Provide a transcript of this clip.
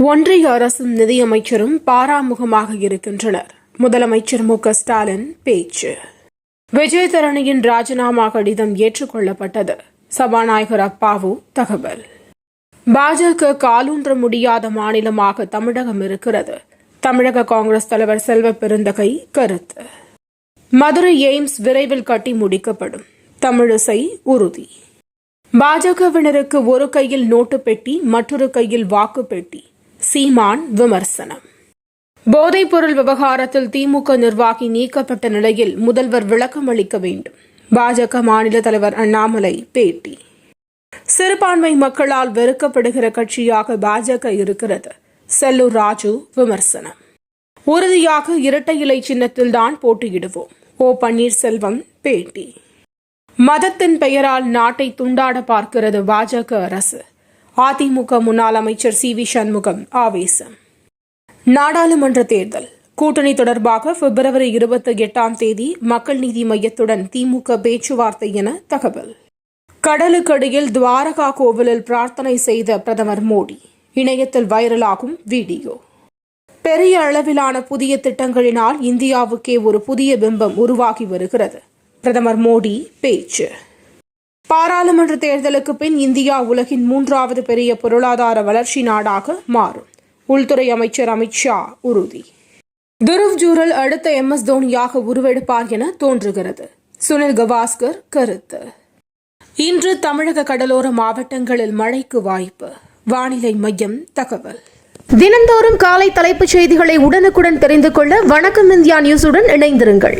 ஒன்றிய அரசும் நிதியமைச்சரும் பாராமுகமாக இருக்கின்றனர். முதலமைச்சர் மு க ஸ்டாலின் பேச்சு. விஜயதரணியின் ராஜினாமா கடிதம் ஏற்றுக்கொள்ளப்பட்டது. சபாநாயகர் அப்பாவு தகவல். பாஜக காலூன்ற முடியாத மாநிலமாக தமிழகம் இருக்கிறது. தமிழக காங்கிரஸ் தலைவர் செல்வ பெருந்தகை கருத்து. மதுரை எய்ம்ஸ் விரைவில் கட்டி முடிக்கப்படும். தமிழிசை உறுதி. பாஜகவினருக்கு ஒரு கையில் நோட்டு பெட்டி மற்றொரு கையில் வாக்கு பெட்டி. சீமான் விமர்சனம். போதைப்பொருள் விவகாரத்தில் திமுக நிர்வாகி நீக்கப்பட்ட நிலையில் முதல்வர் விளக்கம் அளிக்க வேண்டும். பாஜக மாநில தலைவர் அண்ணாமலை பேட்டி. சிறுபான்மை மக்களால் வெறுக்கப்படுகிற கட்சியாக பாஜக இருக்கிறது. செல்லூர் ராஜு விமர்சனம். உறுதியாக இரட்டை இலை சின்னத்தில்தான் போட்டியிடுவோம். ஓ பன்னீர்செல்வம் பேட்டி. மதத்தின் பெயரால் நாட்டை துண்டாட பார்க்கிறது பாஜக அரசு. அதிமுக முன்னாள் அமைச்சர் சி வி சண்முகம் ஆவேசம். நாடாளுமன்ற தேர்தல். கூட்டணி தொடர்பாக பிப்ரவரி இருபத்தி எட்டாம் தேதி மக்கள் நீதி மையத்துடன் திமுக பேச்சுவார்த்தை என தகவல். கடலுக்கடியில் துவாரகா கோவிலில் பிரார்த்தனை செய்த பிரதமர் மோடி. இணையத்தில் வைரலாகும் வீடியோ. பெரிய அளவிலான புதிய திட்டங்களினால் இந்தியாவுக்கே ஒரு புதிய பிம்பம் உருவாகி வருகிறது. பிரதமர் மோடி பேச்சு. பாராளுமன்ற தேர்தலுக்கு பின் இந்தியா உலகின் மூன்றாவது பெரிய பொருளாதார வளர்ச்சி நாடாக மாறும். உள்துறை அமைச்சர் அமித்ஷா உறுதி. துருவ் ஜூரல் அடுத்த எம் எஸ் தோனியாக உருவெடுப்பார் என தோன்றுகிறது. சுனில் கவாஸ்கர் கருத்து. இன்று தமிழக கடலோர மாவட்டங்களில் மழைக்கு வாய்ப்பு. வானிலை மையம் தகவல். தினந்தோறும் காலை தலைப்புச் செய்திகளை உடனுக்குடன் தெரிந்து கொள்ள வணக்கம் இந்தியா நியூஸுடன் இணைந்திருங்கள்.